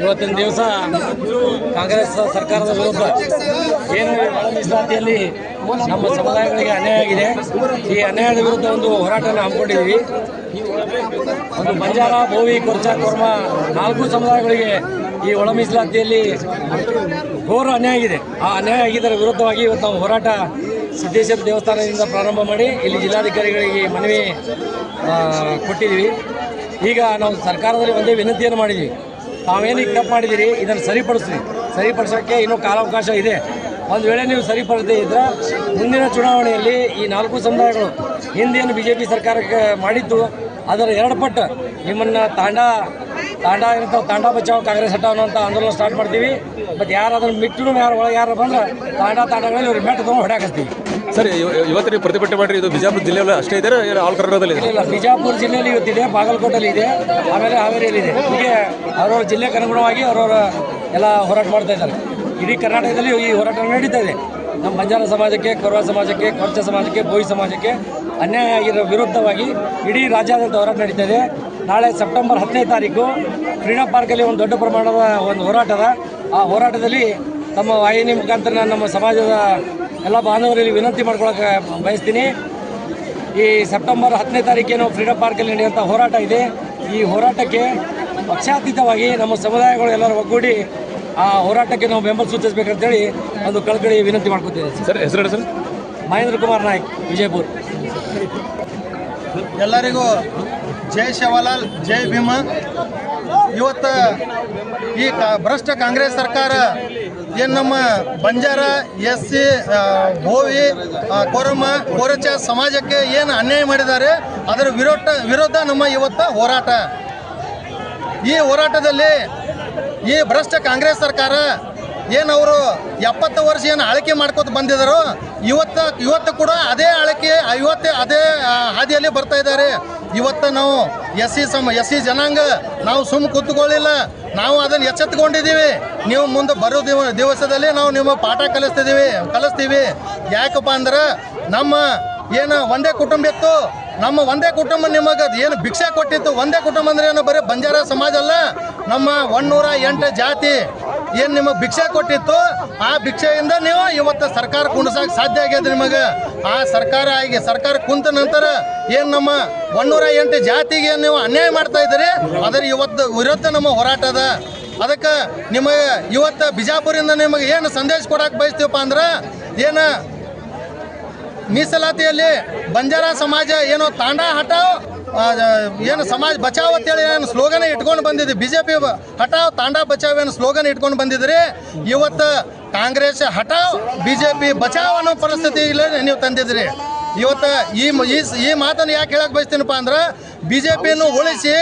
ಇವತ್ತಿನ ದಿವಸ ಕಾಂಗ್ರೆಸ್ ಸರ್ಕಾರದ ವಿರುದ್ಧ ಏನು ಒಳ ಮೀಸಲಾತಿಯಲ್ಲಿ ನಮ್ಮ ಸಮುದಾಯಗಳಿಗೆ ಅನ್ಯಾಯ ಆಗಿದೆ. ಈ ಅನ್ಯಾಯದ ವಿರುದ್ಧ ಒಂದು ಹೋರಾಟನ ಹಮ್ಮಿಕೊಂಡಿದ್ದೀವಿ. ಒಂದು ಬಂಜಾರ ಭೋವಿ ಕೊರ್ಚ, ಕೋರ್ಮ ನಾಲ್ಕು ಸಮುದಾಯಗಳಿಗೆ ಈ ಒಳ ಮೀಸಲಾತಿಯಲ್ಲಿ ಘೋರ ಅನ್ಯಾಯ ಆಗಿದೆ. ಆ ಅನ್ಯಾಯ ಆಗಿದ್ದರ ವಿರುದ್ಧವಾಗಿ ಇವತ್ತು ನಾವು ಹೋರಾಟ ಸಿದ್ದೇಶ್ವರ ದೇವಸ್ಥಾನದಿಂದ ಪ್ರಾರಂಭ ಮಾಡಿ ಇಲ್ಲಿ ಜಿಲ್ಲಾಧಿಕಾರಿಗಳಿಗೆ ಮನವಿ ಕೊಟ್ಟಿದ್ದೀವಿ. ಈಗ ನಾವು ಸರ್ಕಾರದಲ್ಲಿ ಒಂದೇ ವಿನಂತಿಯನ್ನು ಮಾಡಿದ್ದೀವಿ. ತಾವೇನು ಈಗ ತಪ್ಪು ಮಾಡಿದ್ದೀರಿ, ಇದನ್ನು ಸರಿಪಡಿಸ್ರಿ. ಸರಿಪಡಿಸೋಕ್ಕೆ ಇನ್ನೂ ಕಾಲಾವಕಾಶ ಇದೆ. ಒಂದು ವೇಳೆ ನೀವು ಸರಿಪಡದೇ ಇದ್ದರೆ ಮುಂದಿನ ಚುನಾವಣೆಯಲ್ಲಿ ಈ ನಾಲ್ಕು ಸಮುದಾಯಗಳು ಹಿಂದೇನು ಬಿ ಜೆ ಪಿ ಸರ್ಕಾರಕ್ಕೆ ಮಾಡಿದ್ದು, ಅದರ ಎರಡು ಪಟ್ಟು ನಿಮ್ಮನ್ನು ತಾಂಡ ತಾಂಡ ಏನಂತ ತಾಂಡ ಬಚಾವ್ ಕಾಂಗ್ರೆಸ್ ಹಟ್ಟ ಅನ್ನೋಂಥ ಆಂದೋಲನ ಸ್ಟಾರ್ಟ್ ಮಾಡ್ತೀವಿ. ಮತ್ತು ಯಾರು ಅದನ್ನು ಮಿಟ್ಟು ಯಾರು ಒಳಗೆ ಯಾರು ಬಂದ್ರೆ ತಾಂಡ ತಾಂಡಗಳಲ್ಲಿ ಇವ್ರಿಗೆ ಮೆಟ್ಟು ತೊಗೊಂಡು ಹೊಡ್ಯಾಕತ್ತೀವಿ ಸರ್, ಇವ- ಇವತ್ತು ನೀವು ಪ್ರತಿಭಟನೆ ಮಾಡಿರಿ, ಇದು ಬಿಜಾಪುರ ಜಿಲ್ಲೆಯಲ್ಲಿ ಅಷ್ಟೇ ಇದೆ ಆಲ್ ಕರ್ನಾಟಕದಲ್ಲಿ ಇಲ್ಲ ಬಿಜಾಪುರ ಜಿಲ್ಲೆಯಲ್ಲಿ ಇವತ್ತಿದೆ ಬಾಗಲಕೋಟೆಯಲ್ಲಿ ಇದೆ, ಆಮೇಲೆ ಹಾವೇರಿಯಲ್ಲಿ ಇದೆ. ಹೀಗೆ ಅವ್ರವ್ರ ಜಿಲ್ಲೆಗೆ ಅನುಗುಣವಾಗಿ ಅವರವರ ಎಲ್ಲ ಹೋರಾಟ ಮಾಡ್ತಾ ಇದ್ದಾರೆ. ಇಡೀ ಕರ್ನಾಟಕದಲ್ಲಿ ಈ ಹೋರಾಟ ನಡೀತಾ ಇದೆ. ನಮ್ಮ ಬಂಜಾರ ಸಮಾಜಕ್ಕೆ, ಕೊರವ ಸಮಾಜಕ್ಕೆ, ಕೊರ್ಚ ಸಮಾಜಕ್ಕೆ, ಬೋಯಿ ಸಮಾಜಕ್ಕೆ ಅನ್ಯಾಯ ಆಗಿರೋ ವಿರುದ್ಧವಾಗಿ ಇಡೀ ರಾಜ್ಯಾದ್ಯಂತ ಹೋರಾಟ ನಡೀತಾ ಇದೆ. ನಾಳೆ ಸೆಪ್ಟೆಂಬರ್ ಹತ್ತನೇ ತಾರೀಕು ಕ್ರೀಡಾ ಪಾರ್ಕಲ್ಲಿ ಒಂದು ದೊಡ್ಡ ಪ್ರಮಾಣದ ಒಂದು ಹೋರಾಟದ, ಆ ಹೋರಾಟದಲ್ಲಿ ತಮ್ಮ ವಾಹಿನಿ ಮುಖಾಂತರ ನಮ್ಮ ಸಮಾಜದ ಎಲ್ಲ ಬಾಂಧವರಲ್ಲಿ ವಿನಂತಿ ಮಾಡ್ಕೊಳಕ್ಕೆ ಬಯಸ್ತೀನಿ. ಈ ಸೆಪ್ಟೆಂಬರ್ ಹತ್ತನೇ ತಾರೀಕೇನು ಫ್ರೀಡಮ್ ಪಾರ್ಕಲ್ಲಿ ನಡೆಯುವಂಥ ಹೋರಾಟ ಇದೆ. ಈ ಹೋರಾಟಕ್ಕೆ ಪಕ್ಷಾತೀತವಾಗಿ ನಮ್ಮ ಸಮುದಾಯಗಳು ಎಲ್ಲರೂ ಒಗ್ಗೂಡಿ ಆ ಹೋರಾಟಕ್ಕೆ ನಾವು ಬೆಂಬಲ ಸೂಚಿಸಬೇಕಂತೇಳಿ ಒಂದು ಕಳಕಳಿ ವಿನಂತಿ ಮಾಡ್ಕೊತೀನಿ ಸರ್ ಹೆಸರು ಹೇಳಿ ಸರ್? ಮಹೇಂದ್ರ ಕುಮಾರ್ ನಾಯ್ಕ್ ವಿಜಯಪುರ. ಎಲ್ಲರಿಗೂ ಜೈ ಶವಲಾಲ್ ಜೈ ಭೀಮ. ಇವತ್ತು ಈ ಕ ಭ್ರಷ್ಟ ಕಾಂಗ್ರೆಸ್ ಸರ್ಕಾರ ಏನು ನಮ್ಮ ಬಂಜಾರ ಎಸ್ ಸಿ ಆ, ಕೊರಮ ಕೊರಚ ಸಮಾಜಕ್ಕೆ ಏನು ಅನ್ಯಾಯ ಮಾಡಿದ್ದಾರೆ ಅದರ ವಿರೋಧ ವಿರೋಧ ನಮ್ಮ ಇವತ್ತು ಹೋರಾಟ. ಈ ಹೋರಾಟದಲ್ಲಿ ಈ ಭ್ರಷ್ಟ ಕಾಂಗ್ರೆಸ್ ಸರ್ಕಾರ ಏನು ಅವರು ಎಪ್ಪತ್ತು ವರ್ಷ ಏನು ಆಳ್ಕೆ ಮಾಡ್ಕೋತ ಬಂದಿದ್ದಾರೋ ಇವತ್ತು ಇವತ್ತು ಕೂಡ ಅದೇ ಆಳ್ಕೆ ಇವತ್ತು ಅದೇ ಹಾದಿಯಲ್ಲಿ ಬರ್ತಾ ಇದ್ದಾರೆ. ಇವತ್ತು ನಾವು ಎಸ್ ಸಿ ಸಮ ಎಸ್ ಸಿ ಜನಾಂಗ ನಾವು ಸುಮ್ಮ ಕೂತ್ಕೊಳ್ಳಿಲ್ಲ. ನಾವು ಅದನ್ನು ಎಚ್ಚೆತ್ಕೊಂಡಿದ್ದೀವಿ ನೀವು ಮುಂದೆ ಬರೋ ದಿವ, ದಿವಸದಲ್ಲಿ ನಾವು ನಿಮ್ಮ ಪಾಠ ಕಲಿಸ್ತಿದ್ದೀವಿ, ಕಲಿಸ್ತೀವಿ. ಯಾಕಪ್ಪ ಅಂದ್ರೆ ನಮ್ಮ ಏನು ಒಂದೇ ಕುಟುಂಬ ಇತ್ತು. ನಮ್ಮ ಒಂದೇ ಕುಟುಂಬ ನಿಮಗೆ ಏನು ಭಿಕ್ಷೆ ಕೊಟ್ಟಿತ್ತು. ಒಂದೇ ಕುಟುಂಬ ಅಂದ್ರೆ ಏನು ಬರೀ ಬಂಜಾರ ಸಮಾಜ ಅಲ್ಲ. ನಮ್ಮ ಒನ್ನೂರ ಎಂಟು ಜಾತಿ ಏನು ನಿಮಗೆ ಭಿಕ್ಷೆ ಕೊಟ್ಟಿತ್ತು? ಆ ಭಿಕ್ಷೆಯಿಂದ ನೀವು ಇವತ್ತು ಸರ್ಕಾರ ಕುಣಿಸಕ್ಕೆ ಸಾಧ್ಯ ಆಗ್ಯದ ನಿಮಗೆ? ಆ ಸರ್ಕಾರ ಆಗಿ ಸರ್ಕಾರ ಕುಂತ ನಂತರ ಏನು ನಮ್ಮ ಒಂದೂರ ಎಂಟು ಜಾತಿಗೆ ನೀವು ಅನ್ಯಾಯ ಮಾಡ್ತಾ ಇದ್ದೀರಿ? ಅದರ ಇವತ್ತು ವಿರುದ್ಧ ನಮ್ಮ ಹೋರಾಟ ಅದ. ಅದಕ್ಕೆ ನಿಮಗೆ ಇವತ್ತು ಬಿಜಾಪುರಿಂದ ನಿಮಗೆ ಏನು ಸಂದೇಶ ಕೊಡಕ್ಕೆ ಬಯಸ್ತೀವಪ್ಪ ಅಂದ್ರೆ ಏನು ಮೀಸಲಾತಿಯಲ್ಲಿ ಬಂಜಾರ ಸಮಾಜ ಏನೋ ತಾಂಡ ಹಟಾವ್ ಏನು ಸಮಾಜ ಬಚಾವ್ ಅಂತೇಳಿ ಏನು ಸ್ಲೋಗನ್ ಇಟ್ಕೊಂಡು ಬಂದಿದ್ದೆ. ಬಿ ಜೆ ಪಿ ಹಠಾವ್ ತಾಂಡ ಬಚಾವ್ ಏನು ಸ್ಲೋಗನ್ ಇಟ್ಕೊಂಡು ಬಂದಿದ್ರಿ. ಇವತ್ತು ಕಾಂಗ್ರೆಸ್ ಹಠಾವ್ ಬಿ ಜೆ ಪಿ ಬಚಾವ್ ಅನ್ನೋ ಪರಿಸ್ಥಿತಿ ಇಲ್ಲ ನೀವು ತಂದಿದ್ರಿ. ಇವತ್ತು ಈ ಈ ಮಾತನ್ನು ಯಾಕೆ ಹೇಳಕ್ ಬಯಸ್ತೀನಪ್ಪ ಅಂದ್ರೆ ಬಿ ಜೆ ಪಿಯನ್ನು ಉಳಿಸಿ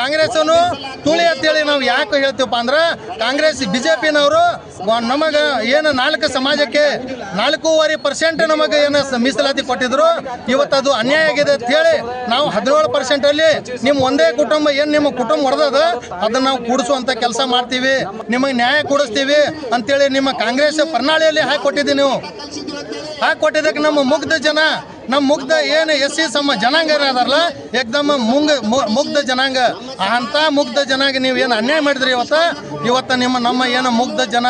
ಕಾಂಗ್ರೆಸ್ಸನ್ನು ತುಳಿ ಅಂತೇಳಿ ನಾವು ಯಾಕೆ ಹೇಳ್ತೀವಪ್ಪ ಅಂದ್ರೆ ಕಾಂಗ್ರೆಸ್ ಬಿ ಜೆ ಪಿನವರು ನಮಗೆ ಏನು ನಾಲ್ಕು ಸಮಾಜಕ್ಕೆ ನಾಲ್ಕೂವರೆ ಪರ್ಸೆಂಟ್ ನಮಗೆ ಏನು ಮೀಸಲಾತಿ ಕೊಟ್ಟಿದ್ರು. ಇವತ್ತು ಅದು ಅನ್ಯಾಯ ಆಗಿದೆ ಅಂತ ಹೇಳಿ ನಾವು ಹದಿನೇಳು ಪರ್ಸೆಂಟಲ್ಲಿ ನಿಮ್ಮ ಒಂದೇ ಕುಟುಂಬ ಏನು ನಿಮ್ಮ ಕುಟುಂಬ ಹೊಡೆದದ, ಅದನ್ನು ನಾವು ಕೂಡಿಸುವಂಥ ಕೆಲಸ ಮಾಡ್ತೀವಿ. ನಿಮಗೆ ನ್ಯಾಯ ಕೊಡಿಸ್ತೀವಿ ಅಂತೇಳಿ ನಿಮ್ಮ ಕಾಂಗ್ರೆಸ್ ಪ್ರಣಾಳಿಯಲ್ಲಿ ಹಾಕಿ ಕೊಟ್ಟಿದ್ದೀವಿ ನೀವು. ಹಾಕಿ ಕೊಟ್ಟಿದ್ದಕ್ಕೆ ನಮ್ಮ ಮುಗ್ಧ ಜನ ನಮ್ಮ ಮುಗ್ಧ ಏನು ಎಸ್ ಸಿ ಸಮ ಜನಾಂಗ ಅದಾರಲ್ಲ ಏಕ್ದಮ್ ಮುಂಗ ಮುಗ್ಧ ಜನಾಂಗ. ಅಂತ ಮುಗ್ಧ ಜನಾಂಗ ನೀವು ಏನು ಅನ್ಯಾಯ ಮಾಡಿದ್ರಿ ಇವತ್ತು? ಇವತ್ತು ನಿಮ್ಮ ನಮ್ಮ ಏನು ಮುಗ್ಧ ಜನ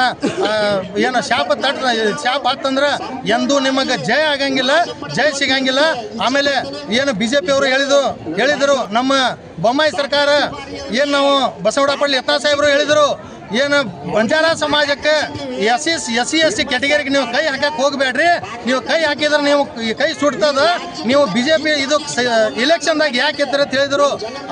ಏನು ಶಾಪ ತಟ್ ಶಾಪ ಆತಂದ್ರೆ ಎಂದೂ ನಿಮಗೆ ಜಯ ಆಗಂಗಿಲ್ಲ, ಜಯ ಸಿಗಂಗಿಲ್ಲ. ಆಮೇಲೆ ಏನು ಬಿ ಜೆ ಪಿ ಅವರು ಹೇಳಿದ್ರು, ಹೇಳಿದರು ನಮ್ಮ ಬೊಮ್ಮಾಯಿ ಸರ್ಕಾರ, ಏನು ನಾವು ಬಸವಡಪಳ್ಳಿ ಪಳ್ಳಿ ಸಾಹೇಬ್ರು ಸಾಹೇಬರು ಹೇಳಿದರು ಏನು ಬಂಜಾರ ಸಮಾಜಕ್ಕೆ S S S C S C ಕೆಟಗರಿಗೆ ನೀವು ಕೈ ಹಾಕಕ್ಕೆ ಹೋಗಬೇಡ್ರಿ. ನೀವು ಕೈ ಹಾಕಿದ್ರೆ ನೀವು ಕೈ ಸುಡ್ತದ. ನೀವು ಬಿ ಜೆ ಪಿ ಇದು ಇಲೆಕ್ಷನ್ದಾಗ ಯಾಕೆ ಇದ್ದಾರೆ ಅಂತ ಹೇಳಿದ್ರು.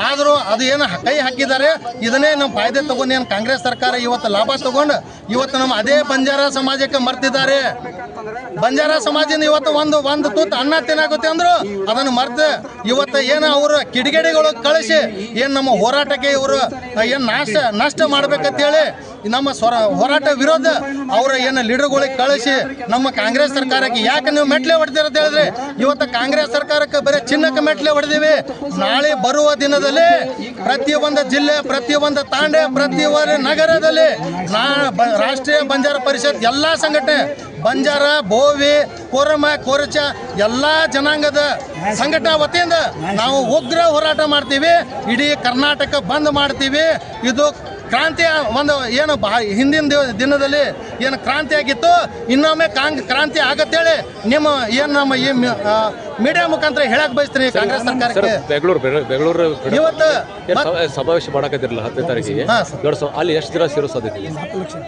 ಆದರೂ ಅದು ಏನು ಕೈ ಹಾಕಿದ್ದಾರೆ. ಇದನ್ನೇ ನಮ್ಮ ಫಾಯ್ದೆ ತಗೊಂಡು ಏನು ಕಾಂಗ್ರೆಸ್ ಸರ್ಕಾರ ಇವತ್ತು ಲಾಭ ತಗೊಂಡು ಇವತ್ತು ನಮ್ಮ ಅದೇ ಬಂಜಾರ ಸಮಾಜಕ್ಕೆ ಮರ್ತಿದ್ದಾರೆ. ಬಂಜಾರ ಸಮಾಜದಿಂದ ಇವತ್ತು ಒಂದು ಒಂದು ತೂತು ಅನ್ನ ತಿನ್ನಾಗುತ್ತೆ ಅಂದ್ರು ಅದನ್ನು ಮರ್ತು ಇವತ್ತು ಏನು ಅವರು ಕಿಡಿಗೇಡಿಗಳು ಕಳಿಸಿ, ಏನು ನಮ್ಮ ಹೋರಾಟಕ್ಕೆ ಇವರು ಏನು ನಾಶ, ನಷ್ಟ ಮಾಡ್ಬೇಕಂತೇಳಿ ನಮ್ಮ ಸ್ವರ, ಹೋರಾಟ ವಿರೋಧ ಅವರ ಏನು ಲೀಡರ್ಗಳಿಗೆ ಕಳಿಸಿ ನಮ್ಮ ಕಾಂಗ್ರೆಸ್ ಸರ್ಕಾರಕ್ಕೆ ಯಾಕೆ ನೀವು ಮೆಟ್ಲೆ ಹೊಡೆದಿರ ಅಂತ ಹೇಳಿದ್ರೆ? ಇವತ್ತು ಕಾಂಗ್ರೆಸ್ ಸರ್ಕಾರಕ್ಕೆ ಬರೀ ಚಿನ್ನಕ್ಕೆ ಮೆಟ್ಲೆ ಹೊಡೆದಿವಿ. ನಾಳೆ ಬರುವ ದಿನದಲ್ಲಿ ಪ್ರತಿಯೊಂದು ಜಿಲ್ಲೆ, ಪ್ರತಿಯೊಂದು ತಾಂಡೆ, ಪ್ರತಿಯೊಂದು ನಗರದಲ್ಲಿ ನಾ ರಾಷ್ಟ್ರೀಯ ಬಂಜಾರ ಪರಿಷತ್ ಎಲ್ಲ ಸಂಘಟನೆ, ಬಂಜಾರ, ಬೋವಿ, ಕೋರಮ, ಕೋರಚ ಎಲ್ಲ ಜನಾಂಗದ ಸಂಘಟನಾ ವತಿಯಿಂದ ನಾವು ಉಗ್ರ ಹೋರಾಟ ಮಾಡ್ತೀವಿ. ಇಡೀ ಕರ್ನಾಟಕ ಬಂದ್ ಮಾಡ್ತೀವಿ. ಇದು ಕ್ರಾಂತಿ ಒಂದು ಏನು ಬಾ ಹಿಂದಿನ ದಿವ- ದಿನದಲ್ಲಿ ಏನು ಕ್ರಾಂತಿ ಆಗಿತ್ತು ಇನ್ನೊಮ್ಮೆ ಕಾಂಗ್ ಕ್ರಾಂತಿ ಆಗತ್ತೇಳಿ. ನಿಮ್ಮ ಏನು ನಮ್ಮ ಈ ಮೀಡಿಯಾ ಮುಖಾಂತರ ಹೇಳಕ್ ಬಯಸ್ತೀನಿ ಕಾಂಗ್ರೆಸ್ ಸರ್ ಸರ್ಕಾರಕ್ಕೆ. ಬೆಂಗಳೂರು ಬೆಂಗಳೂರು ಇವತ್ತು ಸಮಾವೇಶ ಮಾಡಕತ್ತಿರಲ್ಲ ಹತ್ತನೇ ತಾರೀಕಿಗೆ? ಅಲ್ಲಿ ಎಷ್ಟು ಜನ ಸೇರೋ ಸಾಧ್ಯತೆ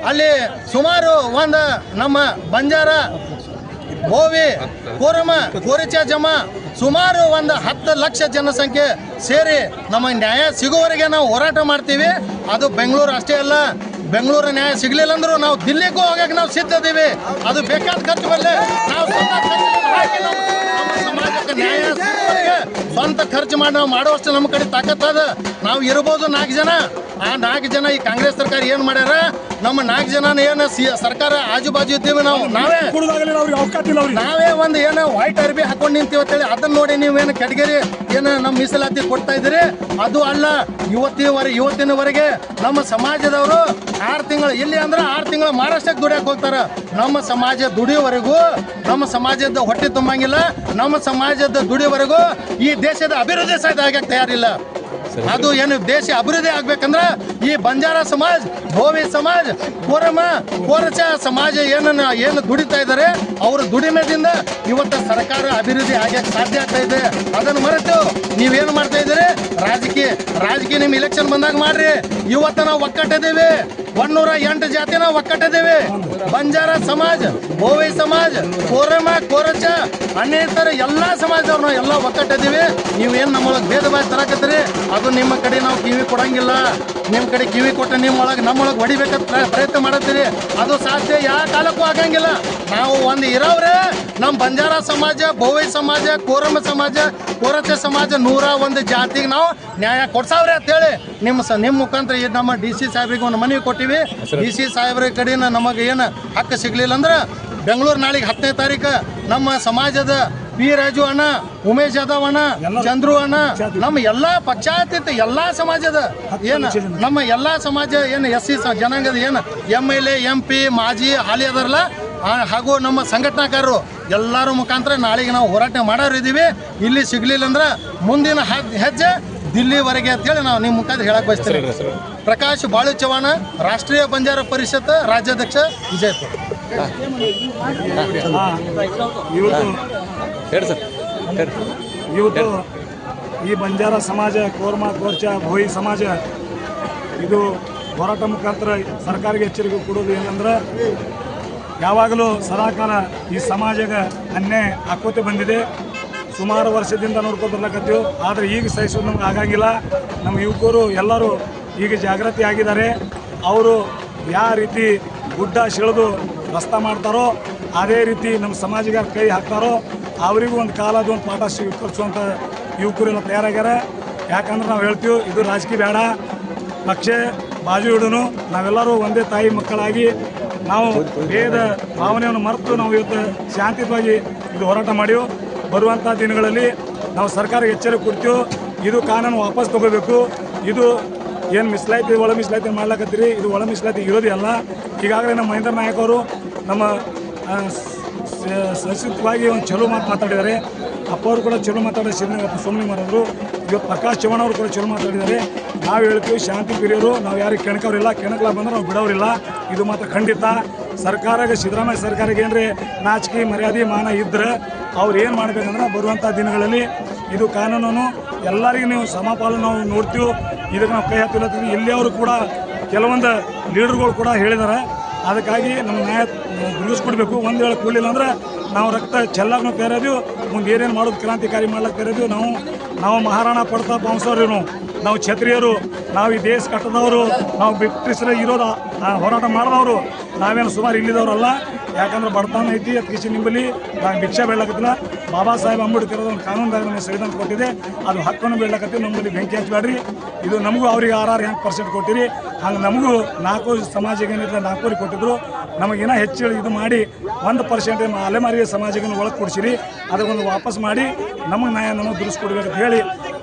ಅಲ್ಲಿ ಸುಮಾರು ಒಂದು ನಮ್ಮ ಬಂಜಾರ ಗೋವಿ ಕೋರಮ ಕೋರಿಚ ಜಮ, ಸುಮಾರು ಒಂದು ಹತ್ತು ಲಕ್ಷ ಜನಸಂಖ್ಯೆ ಸೇರಿ ನಮಗೆ ನ್ಯಾಯ ಸಿಗುವವರೆಗೆ ನಾವು ಹೋರಾಟ ಮಾಡ್ತೀವಿ. ಅದು ಬೆಂಗಳೂರು ಅಷ್ಟೇ ಅಲ್ಲ, ಬೆಂಗಳೂರು ನ್ಯಾಯ ಸಿಗಲಿಲ್ಲ ಅಂದ್ರೂ ನಾವು ದಿಲ್ಲಿಗೂ ಹೋಗಕ್ಕೆ ನಾವು ಸಿದ್ಧದೀವಿ. ಅದು ಬೇಕಾದ ಖರ್ಚು ಮೇಲೆ ನಾವು ಸಮಾಜಕ್ಕೆ ನ್ಯಾಯ ಸ್ವಂತ ಖರ್ಚು ಮಾಡಿ ನಾವು ಮಾಡುವಷ್ಟು ನಮ್ಮ ಕಡೆ ತಾಕತ್ತದ ನಾವು ಇರ್ಬೋದು ನಾಲ್ಕು ಜನ. ಆ ನಾಲ್ಕು ಜನ ಈ ಕಾಂಗ್ರೆಸ್ ಸರ್ಕಾರ ಏನು ಮಾಡ್ಯಾರ? ನಮ್ಮ ನಾಲ್ಕು ಜನ ಏನು ಸರ್ಕಾರ ಆಜು ಬಾಜು ಇದ್ದೀವಿ ನಾವು ನಾವೇ ನಾವೇ ಒಂದು ಏನೋ ವೈಟ್ ಅರ್ಬಿ ಹಾಕೊಂಡು ನಿಂತೀವಿ ಅಂತೇಳಿ ಅದನ್ನ ನೋಡಿ ನೀವೇನು ಕೆಟಗರಿ ಏನು ನಮ್ಮ ಮೀಸಲಾತಿ ಕೊಡ್ತಾ ಇದ್ರಿ ಅದು ಅಲ್ಲ ಇವತ್ತಿನವರೆಗೆ ಇವತ್ತಿನವರೆಗೆ ನಮ್ಮ ಸಮಾಜದವರು ಆರು ತಿಂಗಳು ಇಲ್ಲಿ ಅಂದ್ರೆ ಆರು ತಿಂಗಳು ಮಹಾರಾಷ್ಟ್ರಕ್ಕೆ ದುಡಿಯಕ್ಕೆ ಹೋಗ್ತಾರೆ. ನಮ್ಮ ಸಮಾಜ ದುಡಿಯೋವರೆಗೂ ನಮ್ಮ ಸಮಾಜದ ಹೊಟ್ಟೆ ತುಂಬಂಗಿಲ್ಲ ನಮ್ಮ ಸಮಾಜದ ದುಡಿಯೋವರೆಗೂ ಈ ದೇಶದ ಅಭಿವೃದ್ಧಿ ಸಹಿತ ಆಗಕ್ಕೆ ತಯಾರಿಲ್ಲ. ಅದು ಏನು ದೇಶ ಅಭಿವೃದ್ಧಿ ಆಗ್ಬೇಕಂದ್ರ ಈ ಬಂಜಾರ ಸಮಾಜ, ಭೋವಿ ಸಮಾಜ, ಕೋರಮ, ಕೋರಚ ಸಮಾಜ ಏನನ್ನ, ಏನು ದುಡಿತಾ ಇದ್ದಾರೆ, ಅವ್ರ ದುಡಿಮೆದಿಂದ ಇವತ್ತು ಸರ್ಕಾರ ಅಭಿವೃದ್ಧಿ ಆಗಕ್ಕೆ ಸಾಧ್ಯ ಆಗ್ತಾ ಇದೆ. ಅದನ್ನು ಮರೆತು ನೀವೇನು ಮಾಡ್ತಾ ಇದ್ದೀರಿ? ರಾಜಕೀಯ ರಾಜಕೀಯ ನಿಮ್ಮ ಇಲೆಕ್ಷನ್ ಬಂದಾಗ ಮಾಡ್ರಿ. ಇವತ್ತು ನಾವು ಒಕ್ಕಟ್ಟಿದ್ದೀವಿ ಒನ್ನೂರ ಎಂಟು ಜಾತಿ ನಾವು ಒಕ್ಕಟ್ಟಿದ್ದೀವಿ ಬಂಜಾರ ಸಮಾಜ, ಭೋವಿ ಸಮಾಜ, ಕೋರಮ, ಕೋರಚ ಅನೇತರ ಎಲ್ಲಾ ಸಮಾಜದವ್ರು ನಾವು ಎಲ್ಲ ಒಕ್ಕಟ್ಟಿದ್ದೀವಿ ನೀವೇನು ನಮ್ಮೊಳಗೆ ಭೇದ ಭಾವ ತರಕತ್ತೀರಿ? ಅದು ನಿಮ್ಮ ಕಡೆ ನಾವು ಕಿವಿ ಕೊಡಂಗಿಲ್ಲ. ನಿಮ್ಮ ಕಡೆ ಕಿವಿ ಕೊಟ್ಟು ನಿಮ್ಮೊಳಗೆ ನಮ್ಮೊಳಗೆ ಹೊಡಿಬೇಕಂತ ಪ್ರ- ಪ್ರಯತ್ನ ಮಾಡುತ್ತೀರಿ. ಅದು ಸಾಧ್ಯ ಯಾವ ಕಾಲಕ್ಕೂ ಆಗಂಗಿಲ್ಲ. ನಾವು ಒಂದು ಇರೋವ್ರೆ. ನಮ್ಮ ಬಂಜಾರ ಸಮಾಜ ಬೋವೈ ಸಮಾಜ ಕೋರಮ ಸಮಾಜ ಕೋರಚ ಸಮಾಜ ನೂರ ಒಂದು ಜಾತಿಗೆ ನಾವು ನ್ಯಾಯ ಕೊಡ್ಸಾವ್ರೆ ಅಂತೇಳಿ ನಿಮ್ಮ ಸ ನಿಮ್ಮ ಮುಖಾಂತರ ಈ ನಮ್ಮ ಡಿ ಸಿ ಸಾಹೇಬ್ರಿಗೆ ಒಂದು ಮನವಿ ಕೊಟ್ಟಿವಿ. ಡಿ ಸಿ ಸಾಹೇಬ್ರ ಕಡೆನ ನಮಗೆ ಏನು ಹಕ್ಕು ಸಿಗಲಿಲ್ಲ ಅಂದ್ರೆ ಬೆಂಗಳೂರು ನಾಳೆಗೆ ಹತ್ತನೇ ತಾರೀಕು ನಮ್ಮ ಸಮಾಜದ ಪಿ ರಾಜು ಅಣ್ಣ ಉಮೇಶ್ ಯಾದವ್ ಅಣ್ಣ ಚಂದ್ರು ಅಣ್ಣ ನಮ್ಮ ಎಲ್ಲಾ ಪಶ್ಚಾತ್ಯತ ಎಲ್ಲಾ ಸಮಾಜದ ಏನು ನಮ್ಮ ಎಲ್ಲಾ ಸಮಾಜ ಏನು ಎಸ್ ಸಿ ಜನಾಂಗದ ಏನು M L A M P ಮಾಜಿ ಹಾಲಿ ಅದರಲ್ಲ ಹಾಗೂ ನಮ್ಮ ಸಂಘಟನಾಕಾರರು ಎಲ್ಲರ ಮುಖಾಂತರ ನಾಳೆಗೆ ನಾವು ಹೋರಾಟ ಮಾಡೋರು ಇದ್ದೀವಿ ಇಲ್ಲಿ ಸಿಗ್ಲಿಲ್ಲ ಅಂದ್ರೆ ಮುಂದಿನ ಹ- ಹೆಜ್ಜೆ ದಿಲ್ಲಿವರೆಗೆ ಅಂತೇಳಿ ನಾವು ನಿಮ್ಮ ಮುಖಾಂತರ ಹೇಳಕ್ ಬಯಸ್ತೀವಿ ಪ್ರಕಾಶ್ ಬಾಳು ಚವಾಣ ರಾಷ್ಟ್ರೀಯ ಬಂಜಾರ ಪರಿಷತ್ ರಾಜ್ಯಾಧ್ಯಕ್ಷ ವಿಜಯಪುರ. ಹೇಳಿ ಸರ್ ಹೇಳಿ. ಇವತ್ತು ಈ ಬಂಜಾರ ಸಮಾಜ ಕೋರ್ಮ ಕೋರ್ಚ ಭೋಯಿ ಸಮಾಜ ಇದು ಹೋರಾಟ ಮುಖಾಂತರ ಸರ್ಕಾರಿಗೆ ಎಚ್ಚರಿಕೆ ಕೊಡೋದು ಏನಂದ್ರೆ ಯಾವಾಗಲೂ ಸದಾಕಾಲ ಈ ಸಮಾಜಗ ಅನ್ಯಾಯ ಹಾಕೋತೆ ಬಂದಿದೆ. ಸುಮಾರು ವರ್ಷದಿಂದ ನೋಡ್ಕೊಂಡು ಬರ್ಲಕತ್ತೀವಿ. ಆದರೆ ಈಗ ಸಹಿಸೋದು ನಮ್ಗೆ ಆಗಂಗಿಲ್ಲ. ನಮ್ಮ ಯುವಕರು ಎಲ್ಲರೂ ಈಗ ಜಾಗೃತಿ ಆಗಿದ್ದಾರೆ. ಅವರು ಯಾವ ರೀತಿ ಗುಡ್ಡ ಸೆಳೆದು ರಸ್ತ ಮಾಡ್ತಾರೋ ಅದೇ ರೀತಿ ನಮ್ಮ ಸಮಾಜಗಾರ ಕೈ ಹಾಕ್ತಾರೋ ಅವರಿಗೂ ಒಂದು ಕಾಲದ ಒಂದು ಪಾಠ ಸ್ವೀಕರಿಸುವಂಥ ಯುವಕರೆಲ್ಲ ತಯಾರಾಗ್ಯಾರ. ಯಾಕಂದ್ರೆ ನಾವು ಹೇಳ್ತೀವಿ, ಇದು ರಾಜಕೀಯ ಬೇಡ. ಪಕ್ಷ ಬಾಜು ಇಡೋನು ನಾವೆಲ್ಲರೂ ಒಂದೇ ತಾಯಿ ಮಕ್ಕಳಾಗಿ ನಾವು ಭೇದ ಭಾವನೆಯನ್ನು ಮರೆತು ನಾವು ಇವತ್ತು ಶಾಂತಿಯುತವಾಗಿ ಇದು ಹೋರಾಟ ಮಾಡಿವು ಬರುವಂಥ ದಿನಗಳಲ್ಲಿ ನಾವು ಸರ್ಕಾರ ಎಚ್ಚರಿಕೆ ಕೊಡ್ತೀವಿ ಇದು ಕಾನೂನು ವಾಪಸ್ ತಗೋಬೇಕು. ಇದು ಏನು ಮಿಸ್ಲಾಯ್ತಿ ಒಳ ಮಿಸ್ಲಾಯ್ತಿ ಮಾಡ್ಲಾಕತ್ತೀರಿ? ಇದು ಒಳ ಮಿಸ್ಲಾಯ್ತಿ ಇರೋದೇ ಅಲ್ಲ. ಈಗಾಗಲೇ ನಮ್ಮ ಮಹೇಂದ್ರ ನಾಯಕ್ ಅವರು ನಮ್ಮ ಆ, ಸ- ಸಂಸ್ಕೃತವಾಗಿ ಒಂದು ಚಲೋ ಮಾತು ಮಾತಾಡಿದ್ದಾರೆ. ಅಪ್ಪ ಅವರು ಕೂಡ ಚಲೋ ಮಾತಾಡಿದ ಶ್ರೀನಗರ ಸ್ವಾಮಿ ಮಾಡಿದ್ರು ಇವತ್ತು ಪ್ರಕಾಶ್ ಚವ್ಹಾಣ್ ಅವರು ಕೂಡ ಚಲೋ ಮಾತಾಡಿದ್ದಾರೆ. ನಾವು ಹೇಳ್ತೀವಿ ಶಾಂತಿ ಪ್ರಿಯರು ನಾವು ಯಾರಿಗೆ ಕೆಣಕವ್ರಿಲ್ಲ ಕೆಣಕಲ ಬಂದ್ರೆ ನಾವು ಬಿಡೋರಿಲ್ಲ ಇದು ಮಾತ್ರ ಖಂಡಿತ. ಸರ್ಕಾರಕ್ಕೆ ಸಿದ್ದರಾಮಯ್ಯ ಸರ್ಕಾರಕ್ಕೆ ಏನ್ರಿ ನಾಚಿಕೆ ಮರ್ಯಾದೆ ಮಾನ ಇದ್ರೆ ಅವ್ರು ಏನು ಮಾಡಬೇಕಂದ್ರೆ ಬರುವಂಥ ದಿನಗಳಲ್ಲಿ ಇದು ಕಾನೂನನ್ನು ಎಲ್ಲರಿಗೂ ನೀವು ಸಮಪಾಲು ನಾವು ನೋಡ್ತೀವಿ. ಇದಕ್ಕೆ ನಾವು ಕೈ ಹಾಕಿಲ್ಲ ಇಲ್ಲಿಯವರು ಕೂಡ ಕೆಲವೊಂದು ಲೀಡರ್ಗಳು ಕೂಡ ಹೇಳಿದ್ದಾರೆ ಅದಕ್ಕಾಗಿ ನಮ್ಮ ನ್ಯಾಯ ಬಿಡಿಸ್ಕೊಡ್ಬೇಕು ಒಂದು ವೇಳೆ ಕೂಲಿಲ್ಲ ಅಂದ್ರೆ ನಾವು ರಕ್ತ ಚೆಲ್ಲಾಗ್ನೂ ತಯಾರಿದ್ವಿ ಮುಂದೆ ಏನೇನು ಮಾಡೋದು ಕ್ರಾಂತಿಕಾರಿ ಮಾಡ್ಲಿಕ್ಕೆ ತಯಾರಿದ್ವಿ ನಾವು ನಾವು ಮಹಾರಾಣ ಪಡ್ತಾ ವಂಶವ್ರು ನಾವು ಛತ್ರಿಯರು ನಾವು ಈ ದೇಶ ಕಟ್ಟದವರು, ನಾವು ಬ್ರಿಟಿಷರ ಇರೋದ ಹೋರಾಟ ಮಾಡಿದವರು. ನಾವೇನು ಸುಮಾರು ಇಲ್ಲಿದವರಲ್ಲ, ಯಾಕಂದ್ರೆ ಬಡತನ ಐತಿ ಅದಕ್ಕೆ ನಿಂಬಲ್ಲಿ ನಾನು ಭಿಕ್ಷೆ ಬೆಳ್ಳಕತ್ತಿಲ್ಲ ಬಾಬಾ ಸಾಹೇಬ್ ಅಂಬೇಡ್ಕರ್ ಒಂದು ಕಾನೂನುದಾಗ ನಮಗೆ ಸಂವಿಧಾನ ಕೊಟ್ಟಿದೆ, ಅದು ಹಕ್ಕನ್ನು ಬೆಳ್ಳಕತ್ತೀವಿ ನಮ್ಮಲ್ಲಿ ಬೆಂಕಿ ಹಚ್ಚಬೇಡ್ರಿ. ಇದು ನಮಗೂ ಅವ್ರಿಗೆ ಆರು ಆರು ಹೆಂಗೆ ಪರ್ಸೆಂಟ್ ಕೊಟ್ಟಿರಿ. ಹಂಗೆ ನಮಗೂ ನಾಲ್ಕು ಸಮಾಜಕ್ಕೆ ಏನಿದ್ರೆ ನಾಲ್ಕೂವರೆ ಕೊಟ್ಟಿದ್ರು. ನಮಗೇನೋ ಹೆಚ್ಚು ಇದು ಮಾಡಿ, ಒಂದು ಪರ್ಸೆಂಟ್ ಅಲೆಮಾರಿಗೆ ಸಮಾಜಕ್ಕೆ ಒಳಗೆ ಕೊಡಿಸಿರಿ. ಅದಕ್ಕೊಂದು ವಾಪಸ್ ಮಾಡಿ, ನಮಗೆ ನ್ಯಾಯ ನಮಗೆ ದುರಿಸ್ಕೊಡ್ಬೇಕಂತ ಹೇಳಿ,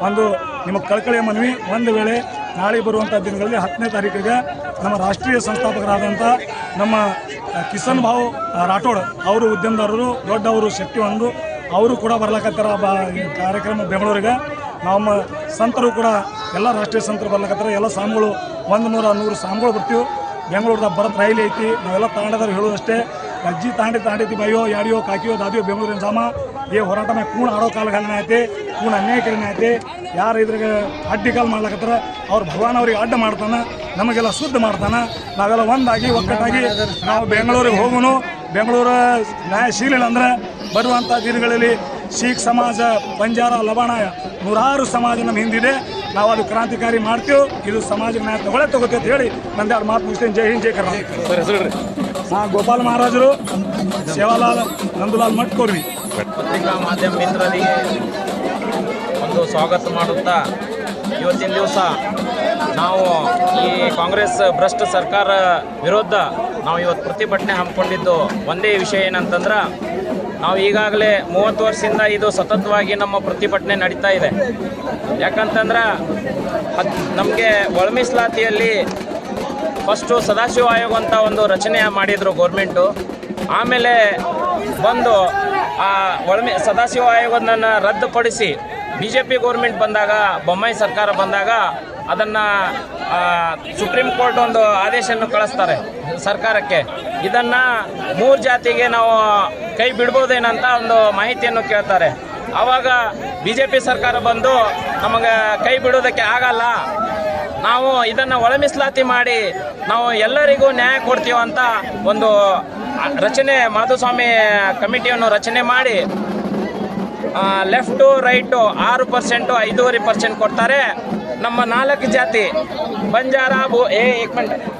ಒಂದು ನಿಮಗೆ ಕಳ್ಕಳಿಯ ಮನವಿ, ಒಂದು ವೇಳೆ ನಾಳೆ ಬರುವಂಥ ದಿನಗಳಲ್ಲಿ ಹತ್ತನೇ ತಾರೀಕಿಗೆ ನಮ್ಮ ರಾಷ್ಟ್ರೀಯ ಸಂಸ್ಥಾಪಕರಾದಂಥ ನಮ್ಮ ಕಿಸನ್ ಭಾವ್ ರಾಠೋಡ್ ಅವರು ಉದ್ಯಮದಾರರು, ದೊಡ್ಡವರು ಶಕ್ತಿ ಒಂದು ಅವರು ಕೂಡ ಬರ್ಲಕತ್ತಾರ ಕಾರ್ಯಕ್ರಮ ಬೆಂಗಳೂರಿಗೆ. ನಮ್ಮ ಸಂತರು ಕೂಡ ಎಲ್ಲ ರಾಷ್ಟ್ರೀಯ ಸಂತರು ಬರ್ಲಾಕತ್ತಾರ. ಎಲ್ಲ ಸ್ವಾಮಿಗಳು ಒಂದು ನೂರ ನೂರು ಸ್ವಾಮಿಗಳು ಬರ್ತೀವಿ. ಬೆಂಗಳೂರದ ಬರತ್ ರೈಲಿ ಐತಿ. ನಾವೆಲ್ಲ ತಾಂಡದವ್ರು ಹೇಳೋದಷ್ಟೇ. ಅಜ್ಜಿ, ತಾಂಡಿ ತಾಂಡಿತಿ ಬಯ್ಯೋ ಯಾಡಿಯೋ, ಕಾಕಿಯೋ, ದಾದಿಯೋ, ಬೆಂಗಳೂರಿನ ಸಾಮ. ಈ ಹೋರಾಟ ಮೇಲೆ ಕೂಣ ಆಡೋ ಕಾಲಗಾಲನೆ ಐತಿ ಕೂಣ ಅನ್ಯಾಯಕರಣ ಐತಿ ಯಾರು ಇದ್ರಾಗ ಅಡ್ಡಿ ಕಾಲು ಮಾಡ್ಲಕತ್ತಾರ, ಅವ್ರು ಭಗವಾನ್ ಅವ್ರಿಗೆ ಅಡ್ಡ ಮಾಡ್ತಾನೆ, ನಮಗೆಲ್ಲ ಶುದ್ಧ ಮಾಡ್ತಾನ. ನಾವೆಲ್ಲ ಒಂದಾಗಿ, ಒಕ್ಕಟ್ಟಾಗಿ ನಾವು ಬೆಂಗಳೂರಿಗೆ ಹೋಗೋನು. ಬೆಂಗಳೂರು ನ್ಯಾಯಶೀಲಿಲ್ಲ ಅಂದ್ರೆ ಬರುವಂಥ ದಿನಗಳಲ್ಲಿ ಶೀಖ್ ಸಮಾಜ, ಬಂಜಾರ, ಲವಣ ನೂರಾರು ಸಮಾಜ ನಮ್ಮ ಹಿಂದಿದೆ. ನಾವು ಅದು ಕ್ರಾಂತಿಕಾರಿ ಮಾಡ್ತೀವಿ. ಇದು ಸಮಾಜ ನ್ಯಾಯ ತಗೊಳ್ಳೇ ತಗೋತೀವಿ ಅಂತ ಹೇಳಿ ನಂದೆರಡು ಮಾತು ಮುಗಿಸ್ತೇನೆ. ಜೈ ಹಿಂದ್, ಜೈ ಕರ್ನಾಟಕ. ನಾ ಗೋಪಾಲ್ ಮಹಾರಾಜರು, ಸೇವಾಲಾಲ್, ನಂದುಲಾಲ್ ಮಟ್ಕೋರ್ವಿ ಪತ್ರಿಕಾ ಮಾಧ್ಯಮ ಮಿತ್ರರಿಗೆ ಒಂದು ಸ್ವಾಗತ ಮಾಡುತ್ತಾ, ಇವತ್ತಿನ ದಿವಸ ನಾವು ಈ ಕಾಂಗ್ರೆಸ್ ಭ್ರಷ್ಟ ಸರ್ಕಾರ ವಿರುದ್ಧ ನಾವು ಇವತ್ತು ಪ್ರತಿಭಟನೆ ಹಮ್ಮಿಕೊಂಡಿದ್ದು. ಒಂದೇ ವಿಷಯ ಏನಂತಂದ್ರೆ, ನಾವು ಈಗಾಗಲೇ ಮೂವತ್ತು ವರ್ಷದಿಂದ ಇದು ಸತತವಾಗಿ ನಮ್ಮ ಪ್ರತಿಭಟನೆ ನಡೀತಾ ಇದೆ. ಯಾಕಂತಂದ್ರೆ, ಹತ್ ನಮಗೆ ಒಳ ಮೀಸಲಾತಿಯಲ್ಲಿ ಫಸ್ಟು ಸದಾಶಿವ ಆಯೋಗ ಅಂತ ಒಂದು ರಚನೆ ಮಾಡಿದರು ಗೌರ್ಮೆಂಟು. ಆಮೇಲೆ ಬಂದು ಆ ಒಳಮೆ ಸದಾಶಿವ ಆಯೋಗವನ್ನು ರದ್ದುಪಡಿಸಿ ಬಿ ಜೆ ಪಿ ಗೌರ್ಮೆಂಟ್ ಬಂದಾಗ, ಬೊಮ್ಮಾಯಿ ಸರ್ಕಾರ ಬಂದಾಗ ಅದನ್ನು ಸುಪ್ರೀಂ ಕೋರ್ಟ್ ಒಂದು ಆದೇಶವನ್ನು ಕಳಿಸ್ತಾರೆ ಸರ್ಕಾರಕ್ಕೆ. ಇದನ್ನು ಮೂರು ಜಾತಿಗೆ ನಾವು ಕೈ ಬಿಡ್ಬೋದೇನಂತ ಒಂದು ಮಾಹಿತಿಯನ್ನು ಕೇಳ್ತಾರೆ. ಆವಾಗ ಬಿ ಜೆ ಪಿ ಸರ್ಕಾರ ಬಂದು ನಮಗೆ ಕೈ ಬಿಡೋದಕ್ಕೆ ಆಗಲ್ಲ. ನಾವು ಇದನ್ನು ಒಳ ಮಾಡಿ ನಾವು ಎಲ್ಲರಿಗೂ ನ್ಯಾಯ ಕೊಡ್ತೀವಿ ಅಂತ ಒಂದು ರಚನೆ ಮಾಧುಸ್ವಾಮಿ ಕಮಿಟಿಯನ್ನು ರಚನೆ ಮಾಡಿ ಲೆಫ್ಟು ರೈಟು ಆರು ಪರ್ಸೆಂಟು ಐದೂವರೆ ಪರ್ಸೆಂಟ್ ಕೊಡ್ತಾರೆ. ನಮ್ಮ ನಾಲ್ಕು ಜಾತಿ, ಬಂಜಾರ ಭೂ, ಏ.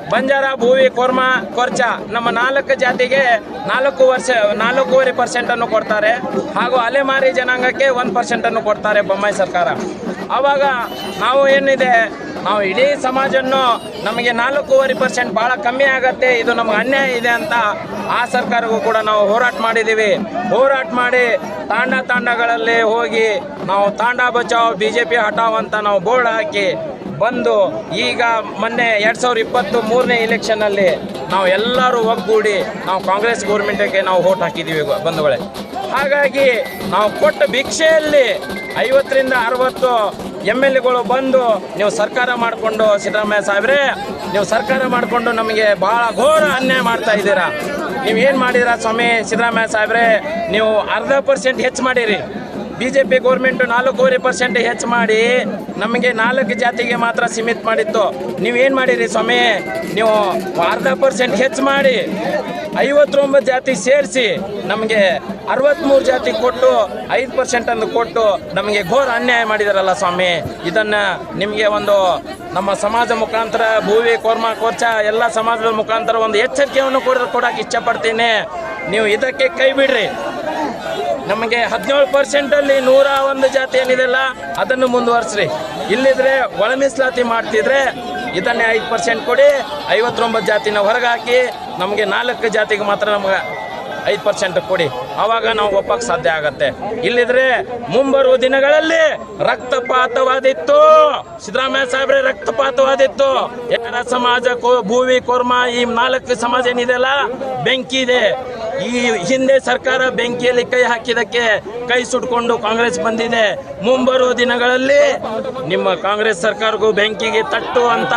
ಬಂಜಾರ ಭೂವಿ ಕೋರ್ಮ, ಕೊರ್ಚ, ನಮ್ಮ ನಾಲ್ಕು ಜಾತಿಗೆ ನಾಲ್ಕು ವರ್ಷ, ನಾಲ್ಕೂವರೆ ಪರ್ಸೆಂಟನ್ನು ಕೊಡ್ತಾರೆ. ಹಾಗೂ ಅಲೆಮಾರಿ ಜನಾಂಗಕ್ಕೆ ಒಂದು ಪರ್ಸೆಂಟನ್ನು ಕೊಡ್ತಾರೆ ಬೊಮ್ಮಾಯಿ ಸರ್ಕಾರ. ಆವಾಗ ನಾವು ಏನಿದೆ ನಾವು ಇಡೀ ಸಮಾಜವನ್ನು ನಮಗೆ ನಾಲ್ಕೂವರೆ ಪರ್ಸೆಂಟ್ ಭಾಳ ಕಮ್ಮಿ ಆಗತ್ತೆ. ಇದು ನಮ್ಗೆ ಅನ್ಯಾಯ ಇದೆ ಅಂತ ಆ ಸರ್ಕಾರಕ್ಕೂ ಕೂಡ ನಾವು ಹೋರಾಟ ಮಾಡಿದ್ದೀವಿ. ಹೋರಾಟ ಮಾಡಿ ತಾಂಡ ತಾಂಡಗಳಲ್ಲಿ ಹೋಗಿ ನಾವು ತಾಂಡ ಬಚಾವ್ ಬಿ ಜೆ ಪಿ ಹಟಾವ್ ಅಂತ ನಾವು ಬೋರ್ಡ್ ಹಾಕಿ ಬಂದು ಈಗ ಮೊನ್ನೆ ಎರಡು ಸಾವಿರದ ಇಪ್ಪತ್ತು ಮೂರನೇ ಇಲೆಕ್ಷನಲ್ಲಿ ನಾವು ಎಲ್ಲರೂ ಒಗ್ಗೂಡಿ ನಾವು ಕಾಂಗ್ರೆಸ್ ಗೌರ್ಮೆಂಟಿಗೆ ನಾವು ಓಟ್ ಹಾಕಿದ್ದೀವಿ ಬಂಧುಗಳೇ. ಹಾಗಾಗಿ ನಾವು ಕೊಟ್ಟ ಭಿಕ್ಷೆಯಲ್ಲಿ ಐವತ್ತರಿಂದ ಅರವತ್ತು ಎಂ ಎಲ್ ಎಗಳು ಬಂದು ನೀವು ಸರ್ಕಾರ ಮಾಡಿಕೊಂಡು, ಸಿದ್ದರಾಮಯ್ಯ ಸಾಹೇಬ್ರೆ, ನೀವು ಸರ್ಕಾರ ಮಾಡಿಕೊಂಡು ನಮಗೆ ಭಾಳ ಘೋರ ಅನ್ಯಾಯ ಮಾಡ್ತಾ ಇದ್ದೀರಾ. ನೀವು ಏನು ಮಾಡಿದಿರಾ ಸ್ವಾಮಿ ಸಿದ್ದರಾಮಯ್ಯ ಸಾಹೇಬ್ರೆ? ನೀವು ಅರ್ಧ ಪರ್ಸೆಂಟ್ ಹೆಚ್ಚು ಮಾಡಿರಿ. ಬಿ ಜೆ ಪಿ ಗೌರ್ಮೆಂಟು ನಾಲ್ಕೂವರೆ ಪರ್ಸೆಂಟ್ ಹೆಚ್ಚು ಮಾಡಿ ನಮಗೆ ನಾಲ್ಕು ಜಾತಿಗೆ ಮಾತ್ರ ಸೀಮಿತ ಮಾಡಿತ್ತು. ನೀವೇನು ಮಾಡಿರಿ ಸ್ವಾಮಿ? ನೀವು ಅರ್ಧ ಪರ್ಸೆಂಟ್ ಹೆಚ್ಚು ಮಾಡಿ ಐವತ್ತೊಂಬತ್ತು ಜಾತಿ ಸೇರಿಸಿ ನಮಗೆ ಅರವತ್ತ್ಮೂರು ಜಾತಿ ಕೊಟ್ಟು ಐದು ಪರ್ಸೆಂಟ್ ಅನ್ನು ಕೊಟ್ಟು ನಮಗೆ ಘೋರ ಅನ್ಯಾಯ ಮಾಡಿದಾರಲ್ಲ ಸ್ವಾಮಿ. ಇದನ್ನು ನಿಮಗೆ ಒಂದು ನಮ್ಮ ಸಮಾಜ ಮುಖಾಂತರ ಭೂವಿ ಕೋರ್ಮ ಕೋರ್ಚ ಎಲ್ಲ ಸಮಾಜದ ಮುಖಾಂತರ ಒಂದು ಎಚ್ಚರಿಕೆಯನ್ನು ಕೊಡ ಕೊಡೋಕೆ ಇಷ್ಟಪಡ್ತೀನಿ. ನೀವು ಇದಕ್ಕೆ ಕೈ ಬಿಡ್ರಿ. ನಮಗೆ ಹದಿನೇಳು ಪರ್ಸೆಂಟಲ್ಲಿ ನೂರ ಒಂದು ಜಾತಿ ಏನಿದೆಲ್ಲ ಅದನ್ನು ಮುಂದುವರಿಸ್ರಿ. ಇಲ್ಲಿದ್ರೆ ಒಳ ಮೀಸಲಾತಿ ಮಾಡ್ತಿದ್ರೆ ಇದನ್ನೇ ಐದು ಪರ್ಸೆಂಟ್ ಕೊಡಿ, ಐವತ್ತೊಂಬತ್ತು ಜಾತಿನ ಹೊರಗೆ ಹಾಕಿ ನಮಗೆ ನಾಲ್ಕು ಜಾತಿಗೆ ಮಾತ್ರ ನಮಗೆ ಐದು ಪರ್ಸೆಂಟ್ ಕೊಡಿ. ಆವಾಗ ನಾವು ಒಪ್ಪಕ್ಕೆ ಸಾಧ್ಯ ಆಗತ್ತೆ. ಇಲ್ಲಿದ್ರೆ ಮುಂಬರುವ ದಿನಗಳಲ್ಲಿ ರಕ್ತಪಾತವಾದಿತ್ತು. ಸಿದ್ದರಾಮಯ್ಯ ಸಾಹೇಬ್ರೆ, ರಕ್ತಪಾತವಾದಿತ್ತು. ಸಮಾಜ ಕೋ- ಭೂವಿ ಕೋರ್ಮ, ಈ ನಾಲ್ಕು ಸಮಾಜ ಏನಿದೆಯಲ್ಲ, ಬೆಂಕಿ ಇದೆ. ಈ ಹಿಂದೆ ಸರ್ಕಾರ ಬೆಂಕಿಯಲ್ಲಿ ಕೈ ಹಾಕಿದಕ್ಕೆ ಕೈ ಸುಟ್ಕೊಂಡು ಕಾಂಗ್ರೆಸ್ ಬಂದಿದೆ. ಮುಂಬರುವ ದಿನಗಳಲ್ಲಿ ನಿಮ್ಮ ಕಾಂಗ್ರೆಸ್ ಸರ್ಕಾರಕ್ಕೂ ಬೆಂಕಿಗೆ ತಟ್ಟುವಂತ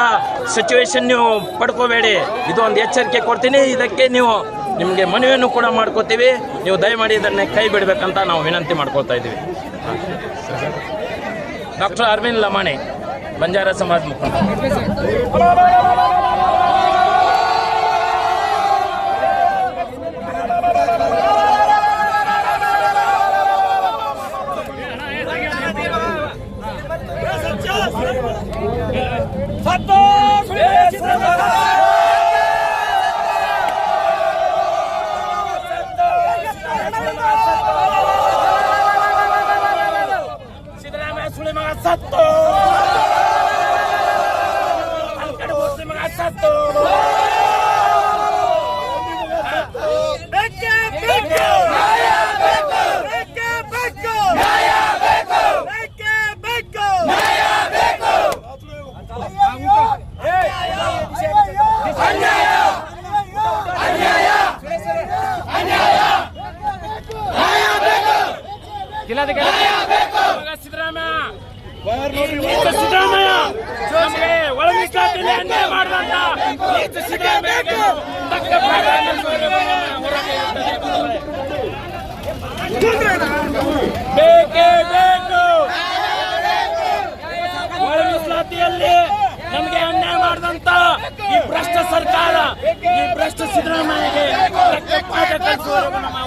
ಸಿಚುವೇಶನ್ ನೀವು ಪಡ್ಕೋಬೇಡಿ. ಇದು ಒಂದು ಎಚ್ಚರಿಕೆ ಕೊಡ್ತೀನಿ. ಇದಕ್ಕೆ ನೀವು ನಿಮಗೆ ಮನವಿಯನ್ನು ಕೂಡ ಮಾಡ್ಕೋತೀವಿ. ನೀವು ದಯಮಾಡಿ ಇದನ್ನೇ ಕೈ ಬಿಡಬೇಕಂತ ನಾವು ವಿನಂತಿ ಮಾಡ್ಕೊಳ್ತಾ ಇದ್ದೀವಿ. ಡಾಕ್ಟರ್ ಅರವಿಂದ್ ಲಮಾಣಿ, ಬಂಜಾರ ಸಮಾಜ ಮುಖಂಡ. ಜಿಲ್ಲಾಧಿಕಾರಿ ಬೇಕೇ ಬೇಕು. ಒಳಗಿಸಲಾತಿಯಲ್ಲಿ ನಮಗೆ ಅನ್ಯಾಯ ಮಾಡಿದಂತ ಈ ಭ್ರಷ್ಟ ಸರ್ಕಾರ ಈ ಭ್ರಷ್ಟ ಸಿದ್ದರಾಮಯ್ಯಗೆ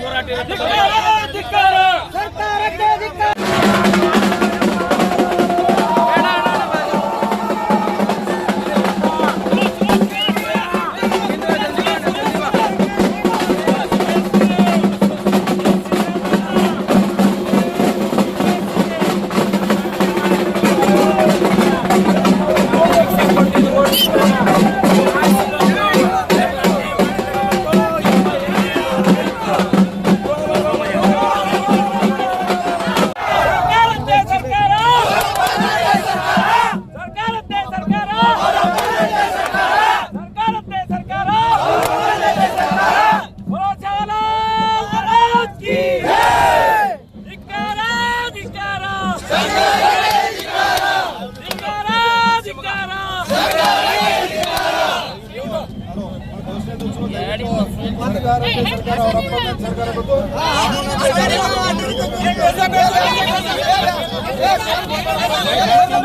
ಹೋರಾಟ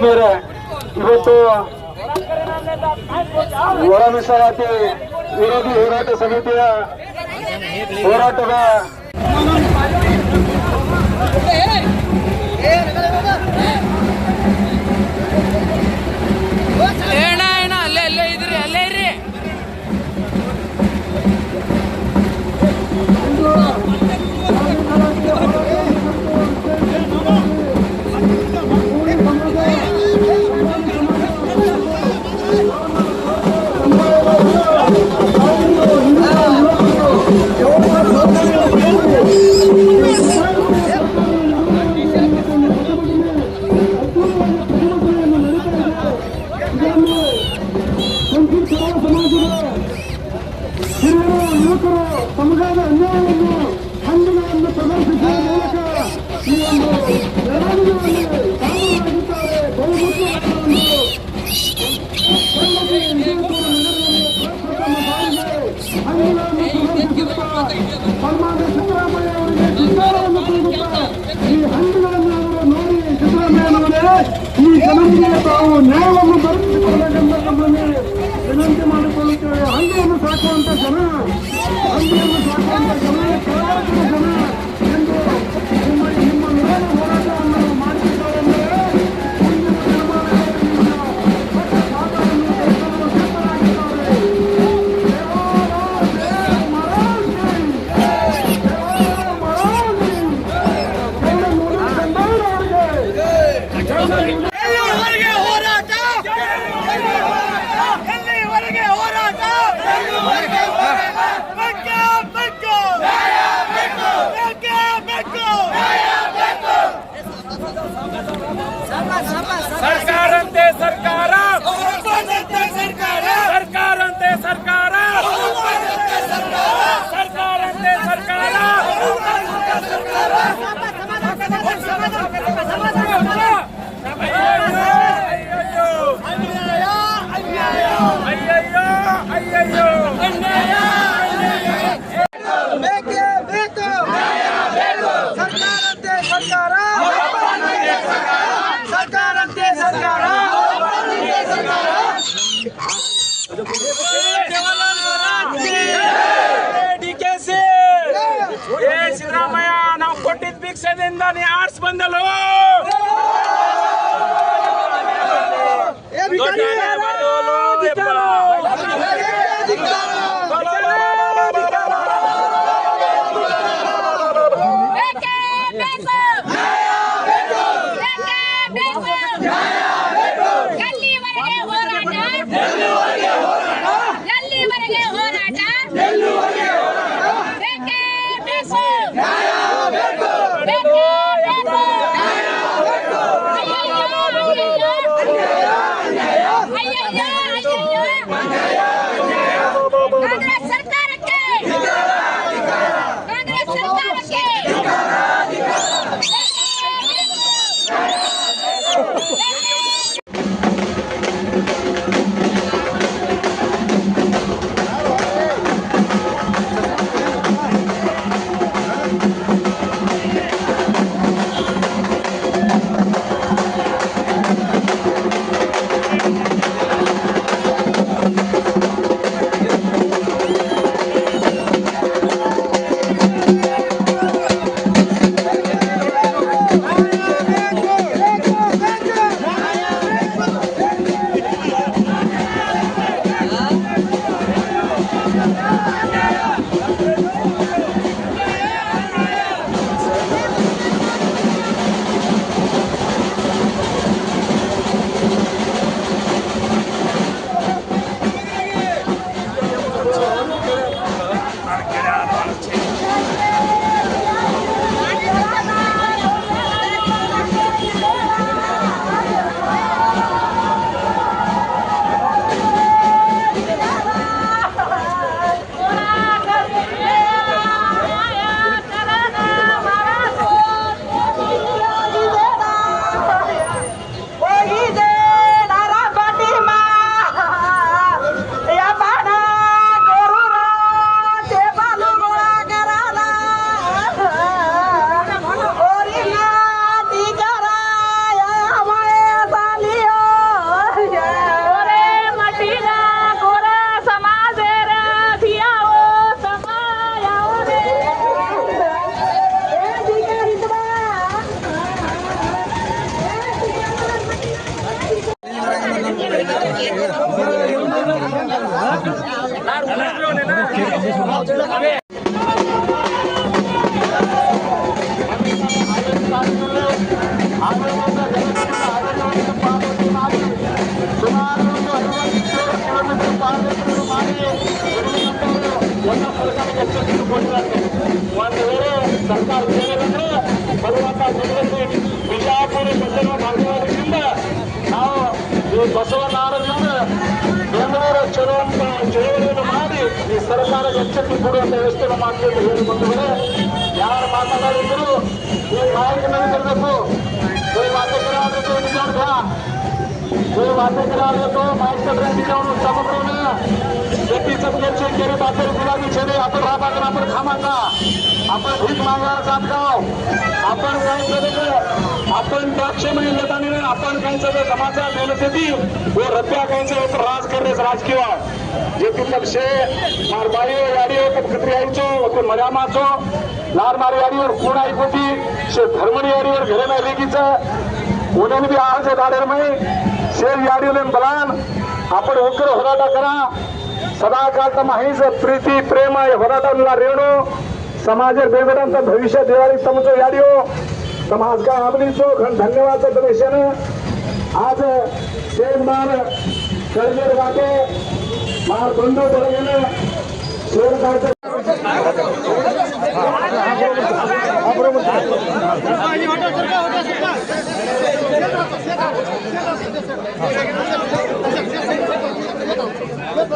ಆತ್ಮೀಯರೇ ಇವತ್ತು ಒಳ ಮೀಸಲಾತಿ ವಿರೋಧಿ ಹೋರಾಟ ಸಮಿತಿಯ ಹೋರಾಟದ ಈ ಜನರಿಗೆ ತಾವು ನ್ಯಾಯವನ್ನು ದೊರಕಿಸಿಕೊಳ್ಳಬೇಕೆಂಬ ನಮ್ಮಲ್ಲಿ ವಿನಂತಿ ಮಾಡಿಕೊಳ್ಳುತ್ತೇವೆ. ಹಳ್ಳಿಯನ್ನು ಸಾಕುವಂತ ಜನ ಹಳ್ಳಿಯನ್ನು ಸಾಕುವಂತ ಜನ ಜನ. कोई माइक नहीं कर दसो कोई बातें करा दे तो इंतजार था कोई बातें करा शेतीचं पेक्षा केले गुलाबी छेडे आपण हा बाजार आपण खामाचा आपण भीक मागणार जात गाव आपण काय सगळं आपण द्राक्ष मेहनत आणि आपण काय समाचार मेहनती व रब्या कायचं एक राज करण्यास राजकीय जे की लक्षे मारबाई गाडी कुत्री यायचो मर्यामाचो लहान मारी गाडीवर कोण ऐकवती शे धर्मनी यारीवर घरना रेगीचा उन्हें भी आज दाडेर में शेर यारी उन्हें बलान. आपण होकर होराटा करा. सदा कालता माहीज प्रीती प्रेम आहे होराटा उन्हा रेणो. समाज बेगडांचा भविष्य दिवाळी तमचो याडिओ. समाज का काय आपली चोख धन्यवाद दर्शन आज शेर मार कर्जर वाटे. मार बंधू शेर काढतो बरोबर